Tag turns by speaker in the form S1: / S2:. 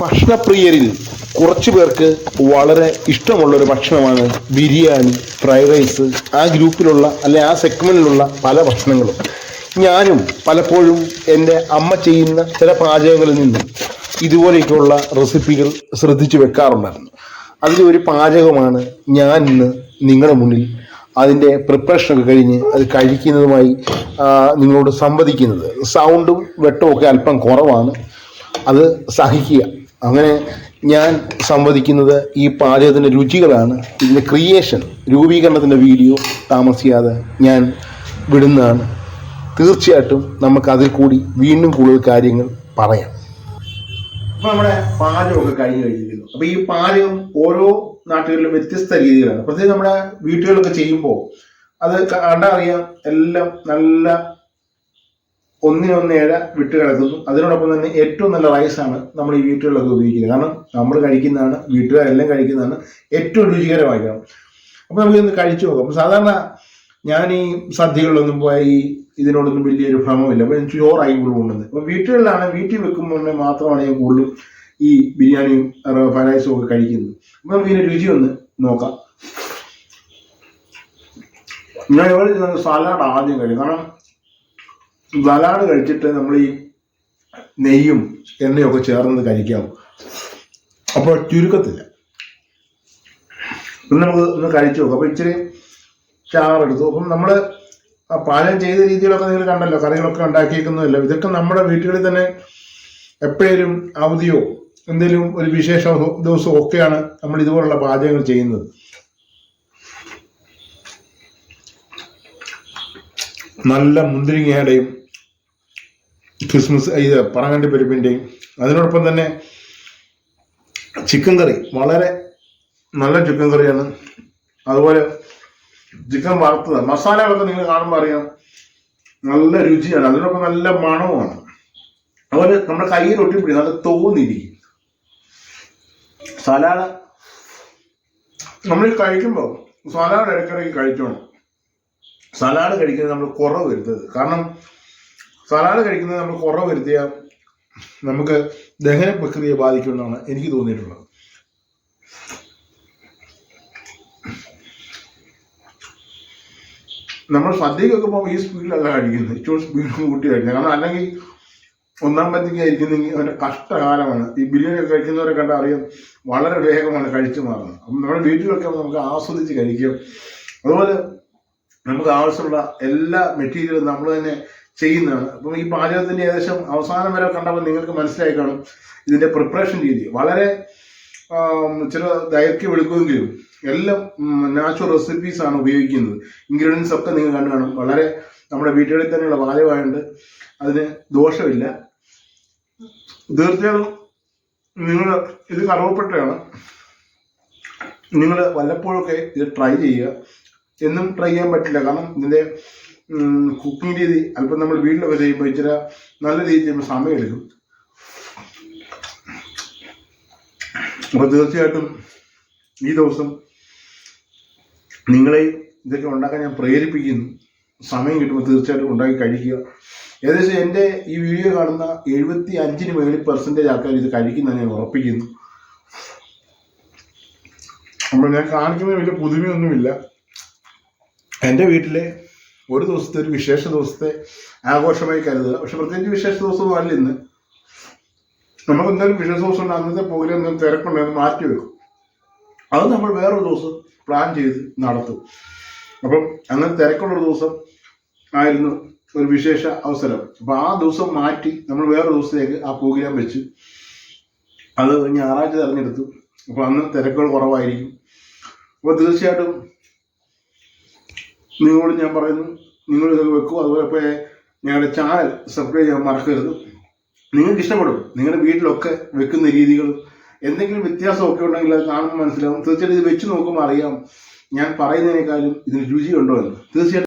S1: ഭക്ഷണപ്രിയരിൽ കുറച്ചു പേർക്ക് വളരെ ഇഷ്ടമുള്ള ഒരു ഭക്ഷണമാണ് ബിരിയാണി ഫ്രൈഡ് റൈസ് ആ ഗ്രൂപ്പിലുള്ള അല്ലെ ആ സെഗ്മെന്റിലുള്ള പല ഭക്ഷണങ്ങളും. ഞാനും പലപ്പോഴും എന്റെ അമ്മ ചെയ്യുന്ന ചില പാചകങ്ങളിൽ നിന്നും ഇതുപോലെയൊക്കെയുള്ള റെസിപ്പികൾ ശ്രദ്ധിച്ചു വെക്കാറുണ്ടായിരുന്നു. ഒരു പാചകമാണ് ഞാൻ ഇന്ന് നിങ്ങളുടെ മുന്നിൽ അതിന്റെ പ്രിപ്പറേഷനൊക്കെ കഴിഞ്ഞ് അത് കഴിക്കുന്നതുമായി നിങ്ങളോട് സംവദിക്കുന്നത്. സൗണ്ടും വെട്ടവും ഒക്കെ അല്പം കുറവാണ്. അത് സഹിക്കുക. അങ്ങനെ ഞാൻ സംവദിക്കുന്നത് ഈ പാചകത്തിന്റെ രുചികളാണ്. ഇതിന്റെ ക്രിയേഷൻ രൂപീകരണത്തിന്റെ വീഡിയോ താമസിയാതെ ഞാൻ വിടുന്നതാണ്. തീർച്ചയായിട്ടും നമുക്ക് അതിൽ കൂടി വീണ്ടും കൂടുതൽ കാര്യങ്ങൾ പറയാം. അപ്പോൾ നമ്മുടെ പാചകമൊക്കെ കഴിഞ്ഞ് കഴിഞ്ഞിരിക്കുന്നു. അപ്പോൾ ഈ പാചകം ഓരോ നാട്ടുകളിലും വ്യത്യസ്ത രീതിയിലാണ്. പ്രത്യേകിച്ച് നമ്മുടെ വീട്ടുകളിലൊക്കെ ചെയ്യുമ്പോൾ അത് കണ്ടറിയാം എല്ലാം നല്ല ഒന്നിനൊന്നേഴ വിട്ട് കിടക്കുന്നു അതിനോടൊപ്പം തന്നെ ഏറ്റവും നല്ല റൈസാണ് നമ്മൾ ഈ വീട്ടുകളിലൊക്കെ ഉപയോഗിക്കുന്നത്. കാരണം നമ്മൾ കഴിക്കുന്നതാണ് വീട്ടുകാരെല്ലാം കഴിക്കുന്നതാണ് ഏറ്റവും രുചികരമായിരിക്കണം. അപ്പോൾ നമുക്കിന്ന് കഴിച്ചു നോക്കാം. അപ്പം സാധാരണ ഞാൻ ഈ സദ്യകളിലൊന്നും പോയി ഇതിനോടൊന്നും വലിയൊരു ഭ്രമമില്ല. അപ്പോൾ എനിക്ക് ചോറായി കൂടുതൽ കൊണ്ടുവന്നത് അപ്പോൾ വീട്ടുകളിലാണ് വീട്ടിൽ വെക്കുമ്പോൾ മാത്രമാണ് ഞാൻ കൂടുതലും ഈ ബിരിയാണിയും ഫ്രൈഡ് റൈസും ഒക്കെ കഴിക്കുന്നത്. അപ്പോൾ നമുക്ക് രുചി ഒന്ന് നോക്കാം. ഞാൻ ഇവിടെ സലാഡ് ആദ്യം കഴിക്കും. കാരണം സലാഡ് കഴിച്ചിട്ട് നമ്മൾ ഈ നെയ്യും എണ്ണയൊക്കെ ചേർന്നത് കഴിക്കാവും അപ്പോൾ ചുരുക്കത്തില്ല ഇന്ന് നമുക്ക് ഒന്ന് കഴിച്ചു നോക്കാം. അപ്പോൾ ഇച്ചിരി ചാറെടുത്തു അപ്പം നമ്മൾ പാചകം ചെയ്ത രീതിയിലൊക്കെ നിങ്ങൾ കണ്ടല്ലോ. കറികളൊക്കെ ഉണ്ടാക്കിയേക്കുന്നതല്ലോ ഇതൊക്കെ നമ്മുടെ വീട്ടുകളിൽ തന്നെ എപ്പോഴും അവധിയോ എന്തെങ്കിലും ഒരു വിശേഷ ദിവസമോ ഒക്കെയാണ് നമ്മൾ ഇതുപോലുള്ള പാചകങ്ങൾ ചെയ്യുന്നത്. നല്ല മുന്തിരിങ്ങയുടെയും ക്രിസ്മസ് ഇത് പറങ്ങണ്ടി പരിപ്പിന്റെയും അതിനോടൊപ്പം തന്നെ ചിക്കൻ കറി വളരെ നല്ല ചിക്കൻ കറിയാണ്. അതുപോലെ ചിക്കൻ വറുത്തത് മസാലകളൊക്കെ നിങ്ങൾ കാണുമ്പോൾ അറിയാം നല്ല രുചിയാണ് അതിനൊപ്പം നല്ല മണവുമാണ്. അതുപോലെ നമ്മുടെ കയ്യിൽ ഒട്ടിപ്പിടി നല്ല തോന്നിയിരിക്കും സലാഡ് നമ്മൾ കഴിക്കുമ്പോൾ സലാഡ് ഇടയ്ക്കിടയ്ക്ക് കഴിച്ചോണം. സലാഡ് കഴിക്കുന്നത് നമ്മൾ കുറവ് വരുത്തരുത്. കാരണം സലാഡ് കഴിക്കുന്നത് നമ്മൾ കുറവ് വരുത്തിയാൽ നമുക്ക് ദഹന പ്രക്രിയയെ ബാധിക്കുമെന്നാണ് എനിക്ക് തോന്നിയിട്ടുള്ളത്. നമ്മൾ സദ്യക്കൊക്കെ പോകുമ്പോൾ ഈ സ്പീഡിലല്ല കഴിക്കുന്നത്. ഇച്ചിരി സ്പീഡ് കൂട്ടി കഴിക്കുന്നത് കാരണം അല്ലെങ്കിൽ ഒന്നാം പത്തിക്ക് കഴിക്കുന്നെങ്കിൽ അവന്റെ കഷ്ടകാലമാണ്. ഈ ഒക്കെ കഴിക്കുന്നവരെ കണ്ട അറിയാം വളരെ വേഗമാണ് കഴിച്ചു മാറുന്നത്. അപ്പം നമ്മുടെ വീട്ടിലൊക്കെ നമുക്ക് ആസ്വദിച്ച് കഴിക്കും. അതുപോലെ നമുക്ക് ആവശ്യമുള്ള എല്ലാ മെറ്റീരിയലും നമ്മൾ തന്നെ ചെയ്യുന്നതാണ്. അപ്പം ഈ പാചകത്തിന്റെ ഏകദേശം അവസാനം വരെ കണ്ടപ്പോൾ നിങ്ങൾക്ക് മനസ്സിലായി കാണും ഇതിന്റെ പ്രിപ്പറേഷൻ രീതി. വളരെ ചില ദൈർഘ്യം എടുക്കുമെങ്കിലും എല്ലാം നാച്ചുറൽ റെസിപ്പീസ് ആണ് ഉപയോഗിക്കുന്നത്. ഇൻഗ്രീഡിയൻസ് ഒക്കെ നിങ്ങൾ കണ്ടു കാണും. വളരെ നമ്മുടെ വീട്ടുകളിൽ തന്നെയുള്ള പാചകമായതുകൊണ്ട് അതിന് ദോഷമില്ല. തീർച്ചയായും നിങ്ങൾ ഇത് കറുവപ്പെട്ടയാണ്. നിങ്ങൾ വല്ലപ്പോഴൊക്കെ ഇത് ട്രൈ ചെയ്യുക. എന്നും ട്രൈ ചെയ്യാൻ പറ്റില്ല. കാരണം ഇതിന്റെ കുക്കിംഗ് രീതി അല്പം നമ്മൾ വീട്ടിലൊക്കെ ചെയ്യുമ്പോൾ ഇച്ചിരി നല്ല രീതിയിൽ ചെയ്യുമ്പോൾ സമയമെടുക്കും. അപ്പോൾ തീർച്ചയായിട്ടും ഈ ദിവസം നിങ്ങളെ ഇതൊക്കെ ഉണ്ടാക്കാൻ ഞാൻ പ്രേരിപ്പിക്കുന്നു. സമയം കിട്ടുമ്പോൾ തീർച്ചയായിട്ടും ഉണ്ടാക്കി കഴിക്കുക. ഏകദേശം എന്റെ ഈ വീഡിയോ കാണുന്ന എഴുപത്തി അഞ്ചിന് മേളിൽ പെർസെന്റേജ് ആൾക്കാർ ഇത് കഴിക്കുന്നതാണ് ഞാൻ ഉറപ്പിക്കുന്നു. അപ്പോൾ ഞാൻ കാണിക്കുന്ന വലിയ പുതുമയൊന്നുമില്ല. എന്റെ വീട്ടിലെ ഒരു ദിവസത്തെ ഒരു വിശേഷ ദിവസത്തെ ആഘോഷമായി കരുതുക. പക്ഷെ പ്രത്യേകിച്ച് വിശേഷ ദിവസമൊന്നും അല്ല ഇന്ന്. നമുക്ക് എന്തായാലും വിശേഷ ദിവസം ഉണ്ട് അന്നത്തെ പ്രോഗ്രാം തിരക്കുണ്ടെന്ന് മാറ്റി വെക്കും. അത് നമ്മൾ വേറൊരു ദിവസം പ്ലാൻ ചെയ്ത് നടത്തും. അപ്പം അങ്ങനെ തിരക്കുള്ളൊരു ദിവസം ആയിരുന്നു ഒരു വിശേഷ അവസരം. അപ്പം ആ ദിവസം മാറ്റി നമ്മൾ വേറൊരു ദിവസത്തേക്ക് ആ പ്രോഗ്രാം വെച്ച് അത് ഞായറാഴ്ച തിരഞ്ഞെടുത്തു. അപ്പോൾ അന്ന് തിരക്കുകൾ കുറവായിരിക്കും. അപ്പോൾ തീർച്ചയായിട്ടും നിങ്ങളോട് ഞാൻ പറയുന്നു നിങ്ങൾ ഇതൊക്കെ വെക്കൂ. അതുപോലെ ഇപ്പോൾ ഞങ്ങളുടെ ചാനൽ സബ്സ്ക്രൈബ് ചെയ്യാൻ മറക്കരുത്. നിങ്ങൾക്ക് ഇഷ്ടപ്പെടും. നിങ്ങളുടെ വീട്ടിലൊക്കെ വെക്കുന്ന രീതികളും എന്തെങ്കിലും വ്യത്യാസമൊക്കെ ഉണ്ടെങ്കിൽ അത് കാണുമ്പോൾ മനസ്സിലാവും. തീർച്ചയായിട്ടും ഇത് വെച്ച് നോക്കുമ്പോൾ അറിയാം. ഞാൻ പറയുന്നതിനേക്കാളും ഇതിന് രുചിയുണ്ടോ എന്ന്. തീർച്ചയായിട്ടും